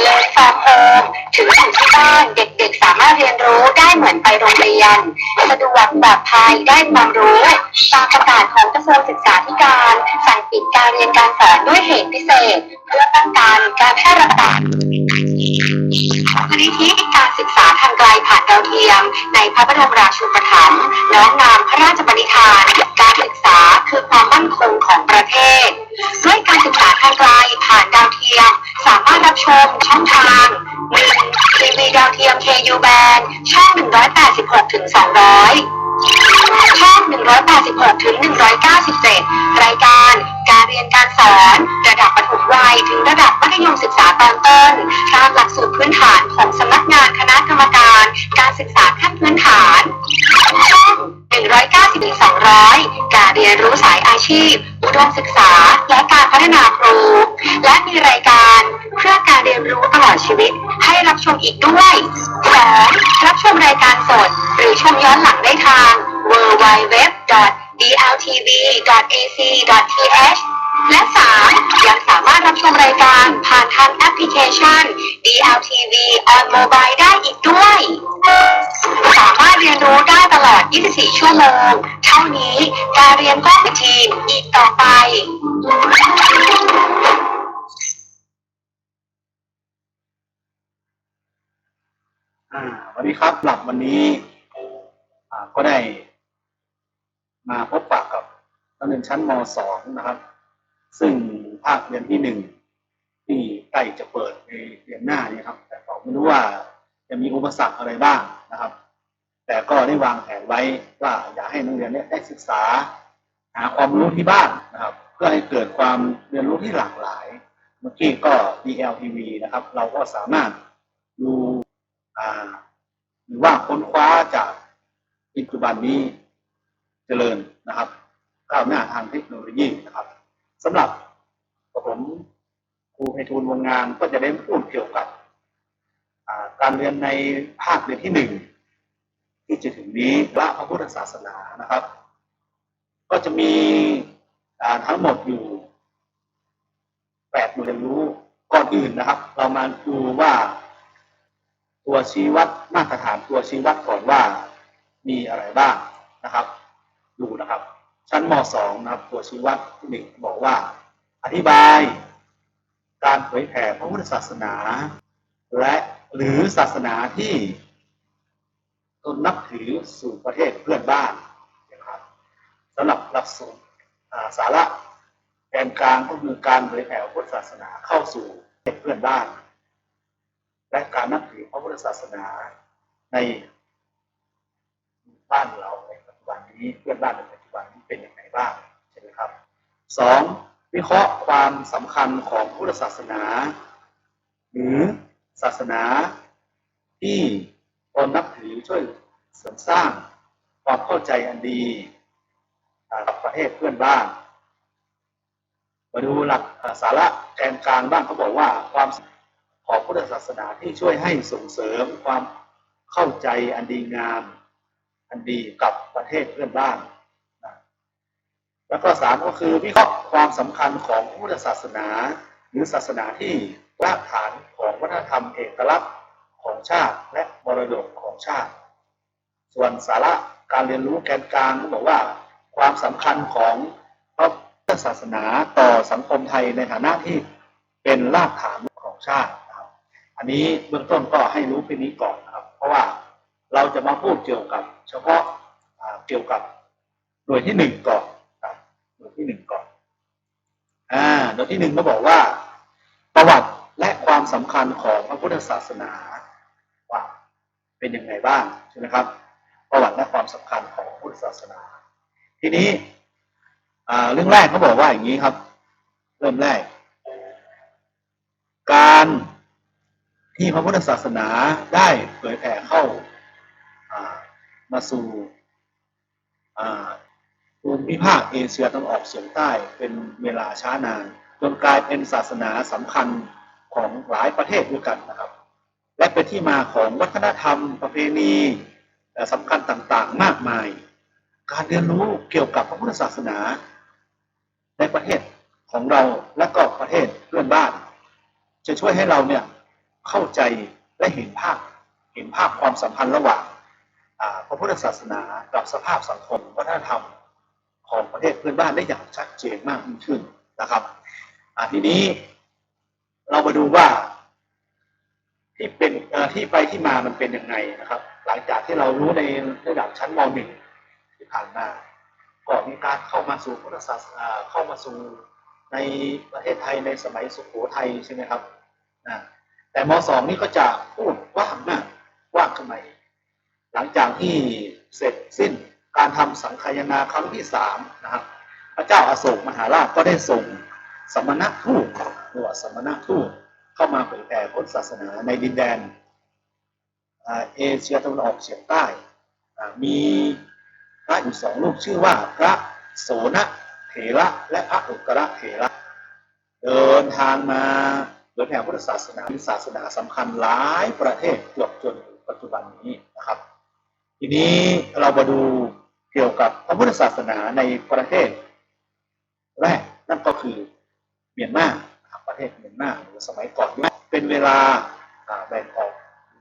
เลิฟฟอร์มโฮมถืออยู่ที่บ้านเด็กๆ สามารถเรียนรู้ได้เหมือนไปโรงเรียน สะดวกปลอดภัยได้ความรู้ตามประกาศของกระทรวงศึกษาธิการสั่งปิดการเรียนการสอนด้วยเหตุพิเศษ เพื่อป้องกันการแพร่ระบาดมูลนิธิการศึกษาทางไกลผ่านดาวเทียม ในพระบรมราชูปถัมภ์น้อมนำพระราชบัญญัติการศึกษาคือความมั่นคงของประเทศ ด้วยการศึกษาทางไกลผ่านดาวเทียมสามารถ รับชมช่องทางหนึ่งทีวีดาวเทียม KU band ช่อง 186ถึง200 ช่อง 186ถึง197 รายการการเรียนการสอน ระดับประถมวัยถึงระดับมัธยมศึกษาตอนต้นตามหลักสูตรพื้นฐานของสำนักงานคณะกรรมการ การศึกษาขั้นพื้นฐานช่อง 190ถึง200 การเรียนรู้สายอาชีพ อุดมศึกษา และการพัฒนาครู และมีรายการเพื่อการเรียนรู้ตลอดชีวิต ให้รับชมอีกด้วย 2. รับชมรายการสด หรือชมย้อนหลังได้ทาง www.dltv.ac.th และ 3. ยังสามารถรับชมรายการผ่านทางแอปพลิเคชัน DLTV on mobile ได้อีกด้วย สามารถเรียนรู้ได้ตลอด 24 ชั่วโมง เท่านี้การเรียนก็เป็นทีมอีกต่อไปอ่าสวัสดีครับหลับวันนี้อ่าก็ได้มาพบปะกับนักเรียนชั้นม .2 นะครับ ซึ่งภาคเรียนที่หนึ่งที่ใกล้จะเปิดในเดือนหน้านี้ครับ แต่ผมไม่รู้ว่าจะมีอุปสรรคอะไรบ้างนะครับ แต่ก็ได้วางแผนไว้ว่าอยากให้นักเรียนเนี่ยได้ศึกษา หาความรู้ที่บ้านนะครับ เพื่อให้เกิดความเรียนรู้ที่หลากหลาย เมื่อกี้ก็ DLTV นะครับ เราก็สามารถดูหรือว่าค้นคว้าจากปัจจุบันนี้เจริญนะครับก้าวหน้าทางเทคโนโลยีนะครับ สำหรับผมครูไพฑูรย์วงงานก็จะได้พูดเกี่ยวกับการเรียนในภาคเรียนที่หนึ่งที่จะถึงนี้ละพระพุทธศาสนานะครับ ก็จะมีทั้งหมดอยู่แปดหน่วยเรียนรู้ก่อนอื่นนะครับ เรามาดูว่าตัวชี้วัดมาตรฐานตัวชี้วัดก่อนว่ามีอะไรบ้างนะครับ ดูนะครับ ชั้นม .2 นะครับตัวชี้วัดที่หนึ่งบอกว่า อธิบายการเผยแผ่พระพุทธศาสนา และหรือศาสนาที่ตนนับถือสู่ประเทศเพื่อนบ้านนะครับสำหรับหลักสูตรสาระแกนกลางก็คือการเผยแผ่พระพุทธศาสนาเข้าสู่ประเทศเพื่อนบ้าน และการนับถือพระพุทธศาสนาในบ้านเราในปัจจุบันนี้เพื่อนบ้านในปัจจุบัน เป็นอย่างไรบ้างใช่ไหมครับสองวิเคราะห์ความสำคัญของพุทธศาสนา หรือศาสนาที่ตนนับถือช่วยเสริมสร้างความเข้าใจอันดีกับประเทศเพื่อนบ้านมาดูหลักสาระแกนกลางบ้างเขาบอกว่าความของพุทธศาสนาที่ช่วยให้ส่งเสริมความเข้าใจอันดีงาม อันดีกับประเทศเพื่อนบ้าน แล้วก็สามก็คือวิเคราะห์ความสำคัญของพุทธศาสนา หรือศาสนาที่รากฐานของวัฒนธรรมเอกลักษณ์ของชาติและมรดกของชาติ ส่วนสาระการเรียนรู้แกนกลางก็บอกว่า ความสำคัญของพระพุทธศาสนาต่อสังคมไทยในฐานะที่เป็นรากฐานของชาติครับ อันนี้เบื้องต้นก็ให้รู้เพียงนี้ก่อนนะครับ เพราะว่าเราจะมาพูดเกี่ยวกับ เฉพาะเกี่ยวกับหน่วยที่หนึ่งก่อน บหน่วยที่หนึ่งก่อน อ่าหน่วยที่หนึ่งก็บอกว่า ประวัติและความสำคัญของพระพุทธศาสนาว่าเป็นยังไงบ้างใช่ไหมครับ ประวัติและความสำคัญของพุทธศาสนา ทีนี้เรื่องแรกเขาบอกว่าอย่างนี้ครับ เริ่มแรก การที่พระพุทธศาสนาได้เผยแผ่เข้ามาสู่ ภูมิภาคเอเชียตะวันออกเฉียงใต้เป็นเวลาช้านาน จนกลายเป็นศาสนาสำคัญของหลายประเทศด้วยกันนะครับ และเป็นที่มาของวัฒนธรรม ประเพณีสำคัญต่างๆ มากมาย การเรียนรู้เกี่ยวกับพระพุทธศาสนา ในประเทศของเราและก็ประเทศเพื่อนบ้าน จะช่วยให้เราเนี่ยเข้าใจและเห็นภาพเห็นภาพความสัมพันธ์ระหว่างพระพุทธศาสนากับสภาพสังคมวัฒนธรรม ของประเทศเพื่อนบ้านได้อย่างชัดเจนมากยิ่งขึ้นนะครับทีนี้เรามาดูว่า ที่เป็นที่ไปที่มามันเป็นยังไงนะครับ หลังจากที่เรารู้ในระดับชั้นม .1 ที่ผ่านมาก่อนมีการเข้ามาสู่พุทธศาสนาเข้ามาสู่ในประเทศไทยในสมัยสุโขทัยใช่ไหมครับนะแต่ม .2 นี่ก็จะพูดว่างมากกว่างขึ้นมหลังจากที่เสร็จสิ้น การทำสังคายนาครั้งที่สามนะครับพระเจ้าอาโศกมหาราชก็ได้ส่งสมณทูตหรือว่าสมณทูตเข้ามาเผยแผ่พุทธศาสนาในดินแดนเอเชียตะวันออกเฉียงใต้ มีพระอยู่สองรูปชื่อว่าพระโสนเถระและพระอุกระเถระ เดินทางมาเผยแผ่พุทธศาสนาเป็นศาสนาสำคัญหลายประเทศเกือบจนถึงปัจจุบันนี้นะครับ ทีนี้เรามาดู เกี่ยวกับพระพุทธศาสนาในประเทศแรกนั่นก็คือเมียนมาประเทศเมียนมาหรือสมัยก่อนเป็นเวลาแบ่งออก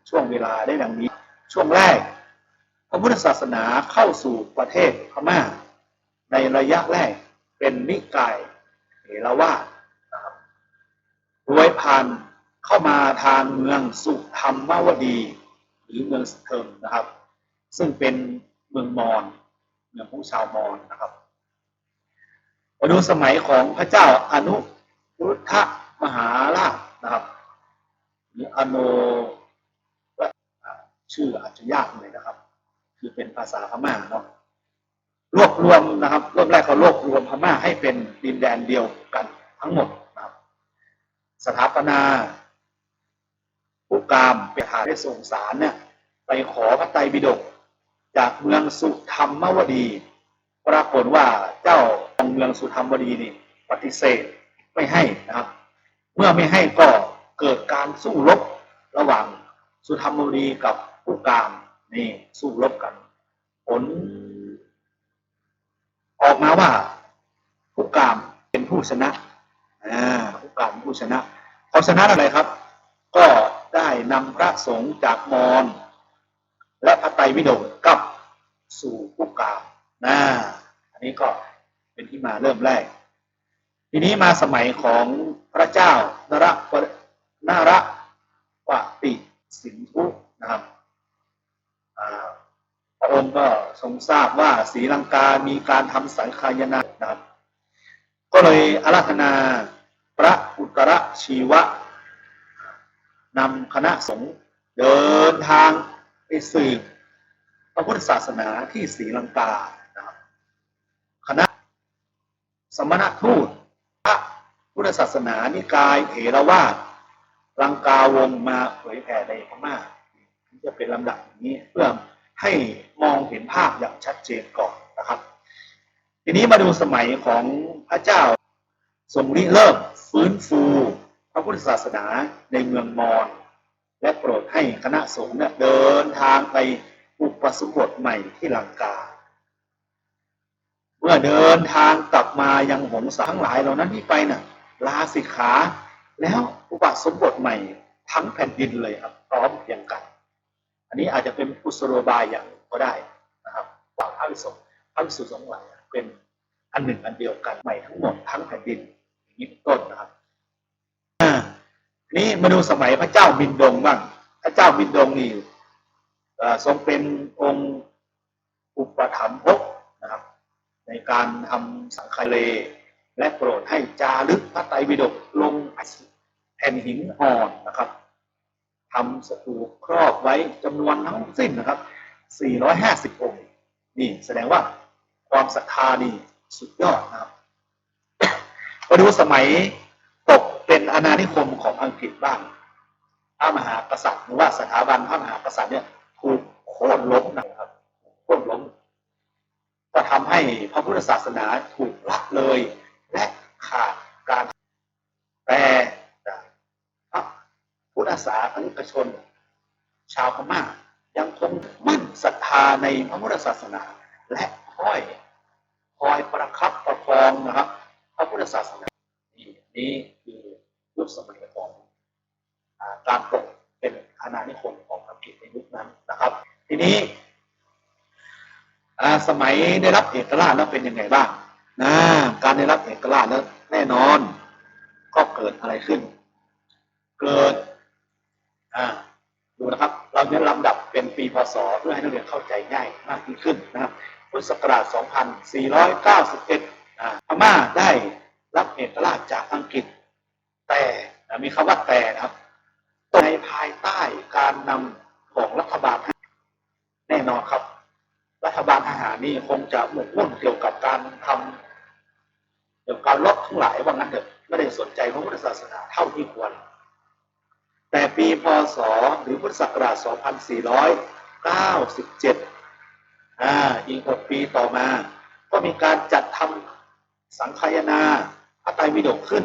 ช่วงเวลาได้ดังนี้ ช่วงแรก พระพุทธศาสนาเข้าสู่ประเทศพม่า ในระยะแรกเป็นนิกายเถรวาทนะครับโดยผ่านเข้ามาทางเมืองสุธรรมวดี หรือเมืองสเทิมนะครับ ซึ่งเป็นเมืองมอญ เมืองของชาวมอญนะครับมาดูสมัยของพระเจ้าอนุรุทธมหาราชนะครับ หรืออโนอ่าชื่ออาจจะยากหน่อยนะครับ คือเป็นภาษาพม่าเนาะรวบรวมนะครับรอบแรกเขารวบรวมพม่าให้เป็นดินแดนเดียวกันทั้งหมดนะครับ สถาปนาผู้กามเปียหาได้ส่งสารเนี่ยไปขอพระไตรปิฎก จากเมืองสุธรรมวดี ปรากฏว่าเจ้าของเมืองสุธรรมวดีนี่ปฏิเสธไม่ให้นะครับ เมื่อไม่ให้ก็เกิดการสู้รบระหว่างสุธรรมวดีกับผู้การนี่สู้รบกัน ผล ออกมาว่า ผู้การเป็นผู้ชนะอ่าผู้การผู้ชนะเขาชนะอะไรครับ ก็ได้นำพระสงฆ์จากมอญ และพระไตรปิฎกกับสู่ผู้กามนะอันนี้ก็เป็นที่มาเริ่มแรก ทีนี้มาสมัยของพระเจ้านรวนาระวติสินธุนะครับพระองค์ก็ทรงทราบว่าศรีลังกามีการทำสังฆายนานะครับก็เลยอาราธนาพระอุตรชีวะนำคณะสงฆ์เดินทาง ไปสืบพระพุทธศาสนาที่ศรีลังกานะครับคณะสมณทูตพระพุทธศาสนานิกายเถรวาทลังกาวงมาเผยแผ่ในพม่าจะเป็นลำดับนี้เพื่อให้มองเห็นภาพอย่างชัดเจนก่อนนะครับ ทีนี้มาดูสมัยของพระเจ้าทรงริเริ่มฟื้นฟูพระพุทธศาสนาในเมืองมอญ และโปรดให้คณะสงฆ์เดินทางไปอุปสมบทใหม่ที่ลังกา เมื่อเดินทางกลับมายังหงสาทั้งหลายเหล่านั้นที่ไปน่ะลาสิกขา แล้วอุปสมบทใหม่ทั้งแผ่นดินเลยครับพร้อมเพียงกัน อันนี้อาจจะเป็นกุศโลบายอย่างก็ได้นะครับกว่าพระวิสุทธิ์พระวิสุทธิ์สงฆ์หลายเป็นอันหนึ่งอันเดียวกันใหม่ทั้งหมดทั้งแผ่นดินอย่างนี้ต้นนะครับ นี้มาดูสมัยพระเจ้ามินดงบ้างพระเจ้ามินดงนี่ทรงเป็นองค์อุปถัมภกนะครับ ในการทำสังฆเลและโปรดให้จารึกพระไตรปิฎกลงแผ่นหินอ่อนนะครับทำสถูปครอบไว้จำนวนทั้งสิ้นนะครับ 450 องค์ นี่แสดงว่าความศรัทธานี่สุดยอดนะครับมาดูสมัย เป็นอาณานิคมของอังกฤษบ้างพระมหากษัตริย์หรือว่าสถาบันพระมหากษัตริย์เนี่ยถูกโค่นล้มนะครับโค่นล้มก็ทำให้พระพุทธศาสนาถูกละเลย และขาดการแปลจากพระพุทธศาสนิกชน ชาวพม่ายังคงมั่นศรัทธาในพระพุทธศาสนา และคอยคอยประคับประคองนะครับ พระพุทธศาสนานี่นี่คือ ยุคสมัยของการตกเป็นอาณานิคมของอังกฤษในยุคนั้นนะครับ ทีนี้สมัยได้รับเอกราชแล้วเป็นยังไงบ้างนะการได้รับเอกราชแล้วแน่นอน ก็เกิดอะไรขึ้น เกิดดูนะครับ เราเน้นลำดับเป็นปีพศเพื่อให้นักเรียนเข้าใจง่ายมากยิ่งขึ้นนะครับพุทธศักราช 2491อ่าพม่าได้รับเอกราชจากอังกฤษ แต่มีคำว่าแต่นะครับในภายใต้การนำของรัฐบาลแน่นอนครับ รัฐบาลทหารนี่คงจะหมกมุ่นเกี่ยวกับการทำเกี่ยวกับการลบทั้งหลายว่างั้นเถอะไม่ได้สนใจพระพุทธศาสนาเท่าที่ควร แต่ปีพศหรือพุทธศักราช 2497อ่าอีก 6 ปีต่อมา ก็มีการจัดทำสังคายนาพระไตรปิฎกขึ้น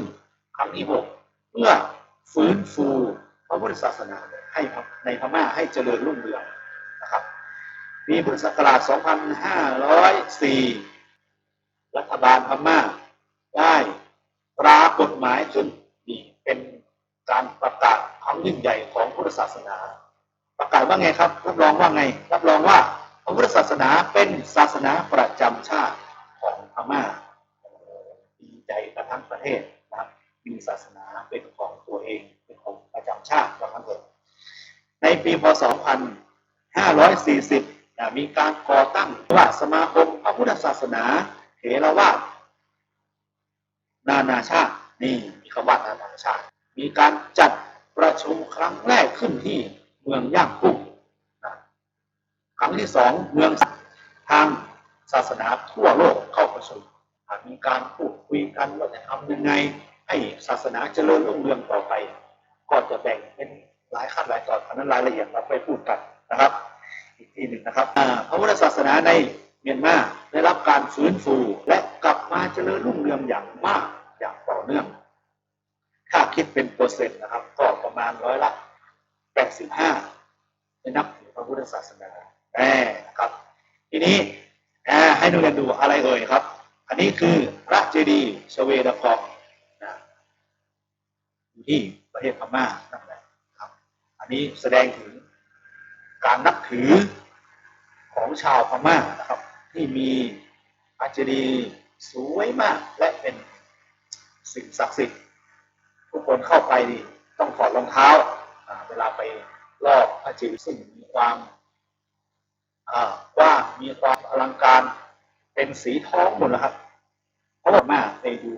ครั้งที่ 6 เพื่อฟื้นฟูพระพุทธศาสนาให้ในพม่าให้เจริญรุ่งเรืองนะครับปีพุทธศักราช 2504 รัฐบาลพม่าได้ปรากฎหมายขึ้นนี่เป็นการประกาศครั้งยิ่งใหญ่ของพุทธศาสนา ประกาศว่าไงครับ รับรองว่าไง รับรองว่าพระพุทธศาสนาเป็นศาสนาประจำชาติของพม่าดีใจกันทั้งประเทศนะครับมีศาสนา ชาติว่างั้นเถอะในปีพศ 2540 มีการก่อตั้งว่าสมาคมพระพุทธศาสนาเถรวาทนานาชาตินี่มีคำว่านานาชาติ มีการจัดประชุมครั้งแรกขึ้นที่เมืองย่างกุ้งครั้งที่สองเมืองทางศาสนาทั่วโลกเข้าประชุมมีการพูดคุยกันว่าจะทำยังไงให้ศาสนาเจริญรุ่งเรืองต่อไป ก็จะแบ่งเป็นหลายขั้นหลายตอนอันนั้นรายละเอียดเราไปพูดกันนะครับ อีกทีหนึ่งนะครับพระพุทธศาสนาในเมียนมาได้รับการฟื้นฟูและกลับมาเจริญรุ่งเรืองอย่างมากอย่างต่อเนื่อง ถ้าคิดเป็นเปอร์เซ็นต์นะครับ ก็ประมาณร้อยละแปดสิบห้าในนับถือพระพุทธศาสนาแน่นะครับ ทีนี้ให้นักเรียนดูอะไรเอ่ยครับ อันนี้คือพระเจดีย์ชเวดากองนะที่ ประเทศพม่านั่นแหละครับ อันนี้แสดงถึงการนับถือของชาวพม่านะครับ ที่มีพระเจดีสวยมากและเป็นสิ่งศักดิ์สิทธิ์ทุกคนเข้าไปนี่ต้องถอดรองเท้าเวลาไปรอบพระเจดีซึ่งมีความอ่ากว้างมีความอลังการเป็นสีทองหมดแล้วครับ เพราะว่ามาไปดู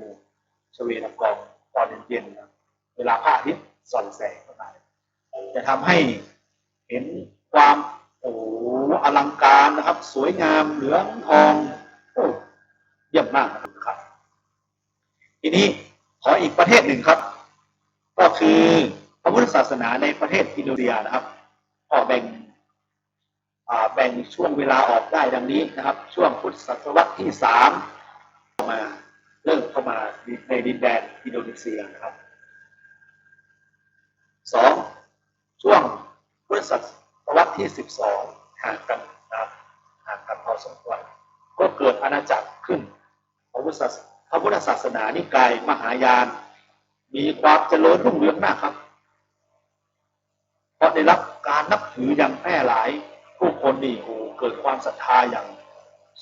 ชเวดากองตอนเย็นๆนะ เวลาพระอาทิตย์ส่องแสงเข้ามาจะทำให้เห็นความโอ้อลังการนะครับ สวยงามเหลืองทองโอ้เยี่ยมมากนะครับ ทีนี้ขออีกประเทศหนึ่งครับ ก็คือพระพุทธศาสนาในประเทศอินโดนีเซียนะครับก็แบ่งอ่าแบ่งช่วงเวลาออกได้ดังนี้นะครับ ช่วงพุทธศตวรรษที่สามเข้ามาเริ่มเข้ามาในดินแดนอินโดนีเซียนะครับ สองช่วงพุทธศตวรรษที่สิบสองห่างกันนะครับห่างกันพอสมควรก็เกิดอาณาจักรขึ้นพระพุทธศาสพระพุทธศาสนานิกายมหายาน มีความเจริญรุ่งเรืองมากครับ เพราะได้รับการนับถืออย่างแพร่หลาย ผู้คนนี่โอ้เกิดความศรัทธาอย่าง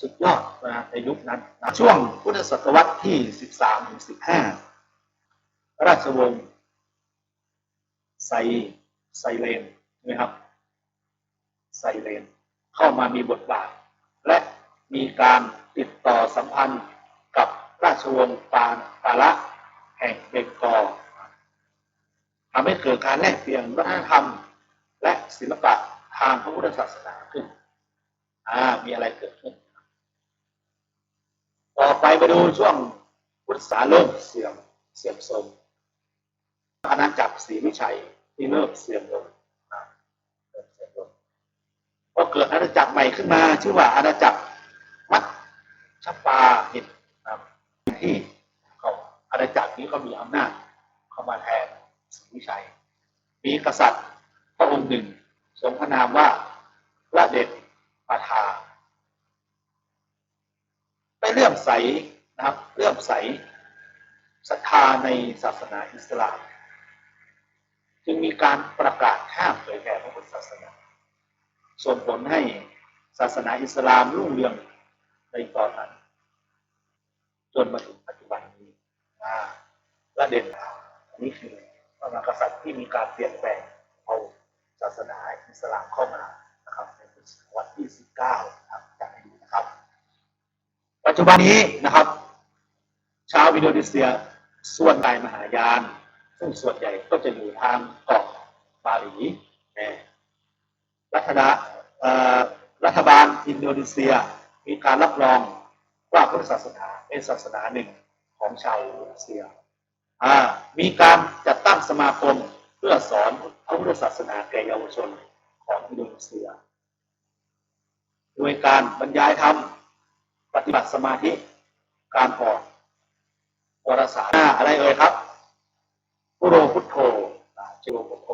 สุดยอดนะในยุคนั้นนะช่วงพุทธศตวรรษที่ 13-15 ราชวงศ์ ไซไซเลนนะครับไซเลนเข้ามามีบทบาท และมีการติดต่อสัมพันธ์กับราชวงศ์ปานปาละแห่งเบงกอลทำให้เกิดการแลกเปลี่ยนวัฒนธรรม และศิลปะทางพระพุทธศาสนาขึ้นอ่ามีอะไรเกิดขึ้น ต่อไปไปดูช่วงพุทธศาสนาเริ่มเสื่อมเสื่อมโทรมอาณาจักรศรีวิชัย ที่เริ่มเสื่อมลงอ่าเริ่มเสื่อมลงก็เกิดอาณาจักรใหม่ขึ้นมา ชื่อว่าอาณาจักรมัชชปาหิตนะครับที่เขาอาณาจักรนี้ก็มีอำนาจเข้ามาแทนศรีวิชัย มีกษัตริย์พระองค์หนึ่งทรงพระนามว่าพระเดชปาทาไปเลื่อมใสนะครับเลื่อมใสศรัทธาในศาสนาอิสลาม จึงมีการประกาศห้ามเผยแผ่พระพุทธศาสนา ส่งผลให้ศาสนาอิสลามรุ่งเรืองในตอนนั้น จนมาถึงปัจจุบันนี้อ่าและเด่นอันนี้คือพระมหากษัตริย์ที่มีการเปลี่ยนแปลงเอาศาสนาอิสลามเข้ามานะครับในศตวรรษที่ 19นะครับจากให้ดูนะครับ ปัจจุบันนี้นะครับ ชาวอินโดนีเซียส่วนใหญ่มหายาน ซึ่งส่วนใหญ่ก็จะอยู่ทางเกาะบาหลีรัฐบาลรัฐบาลอินโดนีเซีย มีการรับรองว่าพุทธศาสนาเป็นศาสนาหนึ่งของชาวอินโดนีเซียมีการจัดตั้งสมาคมเพื่อสอนพระพุทธศาสนาแก่เยาวชนของอินโดนีเซีย โดยการบรรยายธรรมปฏิบัติสมาธิการออกวารสารอ่าอะไรเอ่ยครับ พุโรพุทโธจิโรพุทโธ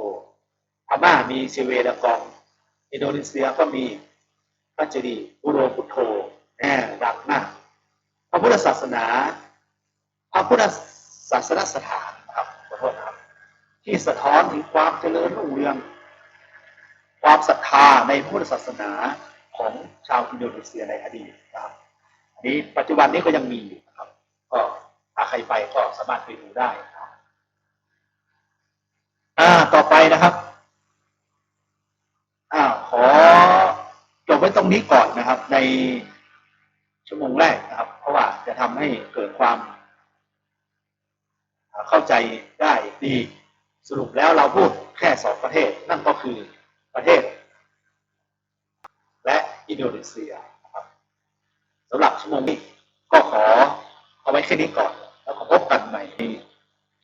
พม่ามีเชเวดากองอินโดนีเซียก็มีพระเจดีย์พุโรพุทโธแน่ดังมากพระพุทธศาสนาพระพุทธศาสนสถานครับขอโทษครับ ที่สะท้อนถึงความเจริญรุ่งเรือง ความศรัทธาในพุทธศาสนาของชาวอินโดนีเซียในอดีตนะครับอันนี้ปัจจุบันนี้ก็ยังมีอยู่นะครับ ก็ถ้าใครไปก็สามารถไปดูได้ครับ ต่อไปนะครับอ่าขอจบไว้ตรงนี้ก่อนนะครับ ในชั่วโมงแรกนะครับ เพราะว่าจะทำให้เกิดความ เข้าใจได้ดีสรุปแล้วเราพูดแค่สองประเทศ นั่นก็คือประเทศ และอินโดนีเซียนะครับสำหรับชั่วโมงนี้ก็ขอเอาไว้แค่นี้ก่อน แล้วก็พบกันใหม่ใน